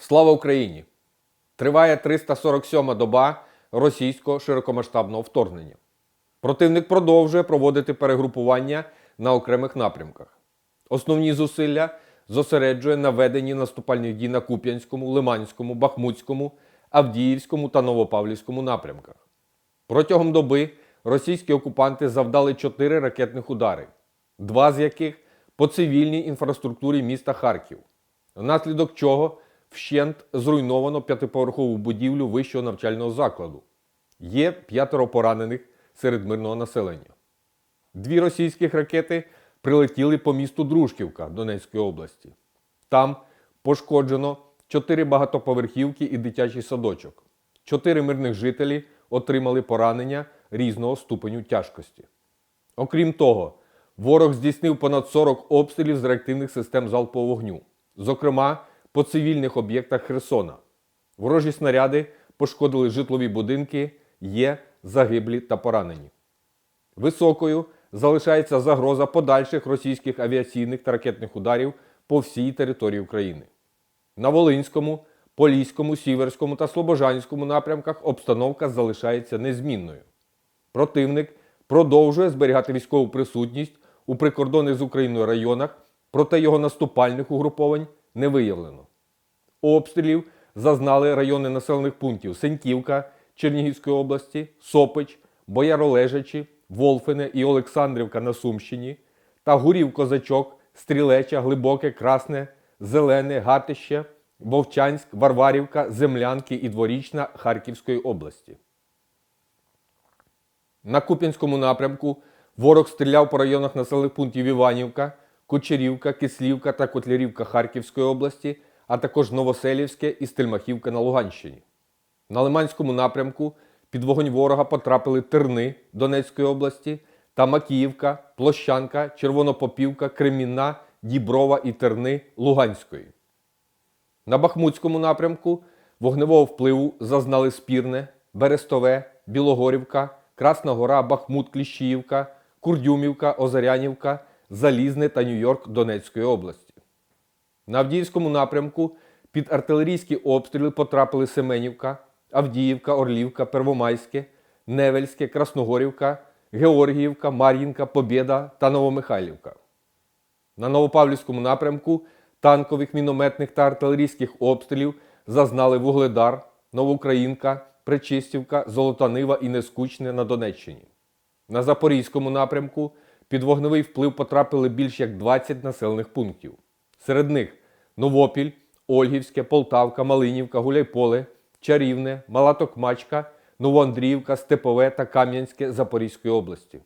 Слава Україні! Триває 347-ма доба російського широкомасштабного вторгнення. Противник продовжує проводити перегрупування на окремих напрямках. Основні зусилля зосереджує на веденні наступальних дій на Куп'янському, Лиманському, Бахмутському, Авдіївському та Новопавлівському напрямках. Протягом доби російські окупанти завдали чотири ракетних удари, два з яких по цивільній інфраструктурі міста Харків, внаслідок чого вщент зруйновано п'ятиповерхову будівлю вищого навчального закладу. Є п'ятеро поранених серед мирного населення. Дві російських ракети прилетіли по місту Дружківка Донецької області. Там пошкоджено чотири багатоповерхівки і дитячий садочок. Чотири мирних жителі отримали поранення різного ступеню тяжкості. Окрім того, ворог здійснив понад 40 обстрілів з реактивних систем залпового вогню, зокрема по цивільних об'єктах Херсона. Ворожі снаряди пошкодили житлові будинки, є загиблі та поранені. Високою залишається загроза подальших російських авіаційних та ракетних ударів по всій території України. На Волинському, Поліському, Сіверському та Слобожанському напрямках обстановка залишається незмінною. Противник продовжує зберігати військову присутність у прикордонних з Україною районах, проте його наступальних угруповань не виявлено. Обстрілів зазнали райони населених пунктів Сеньківка Чернігівської області, Сопич, Бояролежачі, Волфине і Олександрівка на Сумщині та Гурів Козачок, Стрілеча, Глибоке, Красне, Зелене, Гатище, Вовчанськ, Варварівка, Землянки і Дворічна Харківської області. На Куп'янському напрямку ворог стріляв по районах населених пунктів Іванівка, Кучерівка, Кислівка та Котлярівка Харківської області, а також Новоселівське і Стельмахівка на Луганщині. На Лиманському напрямку під вогонь ворога потрапили Терни Донецької області та Макіївка, Площанка, Червонопопівка, Кремінна, Діброва і Терни Луганської. На Бахмутському напрямку вогневого впливу зазнали Спірне, Берестове, Білогорівка, Красна Гора, Бахмут, Кліщіївка, Курдюмівка, Озарянівка, Залізне та Нью-Йорк Донецької області. На Авдіївському напрямку під артилерійські обстріли потрапили Семенівка, Авдіївка, Орлівка, Первомайське, Невельське, Красногорівка, Георгіївка, Мар'їнка, Побєда та Новомихайлівка. На Новопавлівському напрямку танкових, мінометних та артилерійських обстрілів зазнали Вугледар, Новоукраїнка, Пречистівка, Золота Нива і Нескучне на Донеччині. На Запорізькому напрямку під вогневий вплив потрапили більш як 20 населених пунктів. Серед них Новопіль, Ольгівське, Полтавка, Малинівка, Гуляйполе, Чарівне, Мала Токмачка, Новоандріївка, Степове та Кам'янське Запорізької області.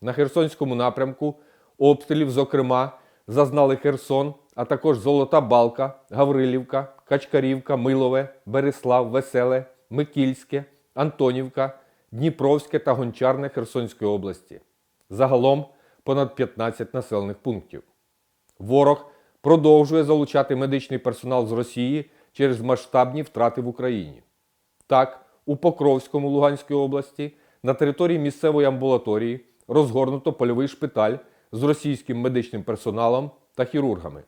На Херсонському напрямку обстрілів, зокрема, зазнали Херсон, а також Золота Балка, Гаврилівка, Качкарівка, Милове, Береслав, Веселе, Микільське, Антонівка, Дніпровське та Гончарне Херсонської області. Загалом понад 15 населених пунктів. Ворог продовжує залучати медичний персонал з Росії через масштабні втрати в Україні. Так, у Покровському Луганської області на території місцевої амбулаторії розгорнуто польовий шпиталь з російським медичним персоналом та хірургами.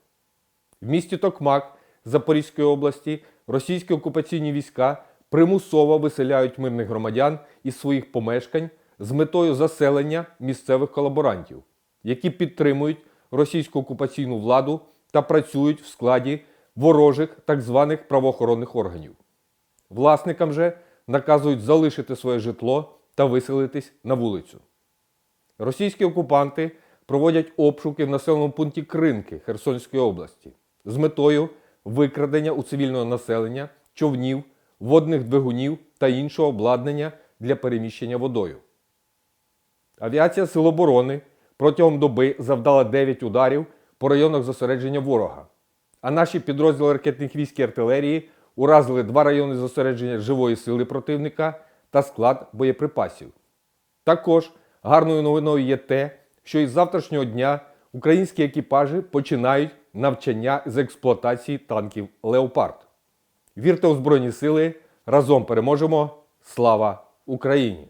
В місті Токмак Запорізької області російські окупаційні війська примусово виселяють мирних громадян із своїх помешкань з метою заселення місцевих колаборантів, які підтримують російську окупаційну владу та працюють в складі ворожих так званих правоохоронних органів. Власникам же наказують залишити своє житло та виселитись на вулицю. Російські окупанти проводять обшуки в населеному пункті Кринки Херсонської області з метою викрадення у цивільного населення човнів, водних двигунів та іншого обладнання для переміщення водою. Авіація Сил оборони протягом доби завдала 9 ударів по районах зосередження ворога. А наші підрозділи ракетних військ і артилерії уразили два райони зосередження живої сили противника та склад боєприпасів. Також гарною новиною є те, що із завтрашнього дня українські екіпажі починають навчання з експлуатації танків Леопард. Вірте у Збройні Сили! Разом переможемо! Слава Україні!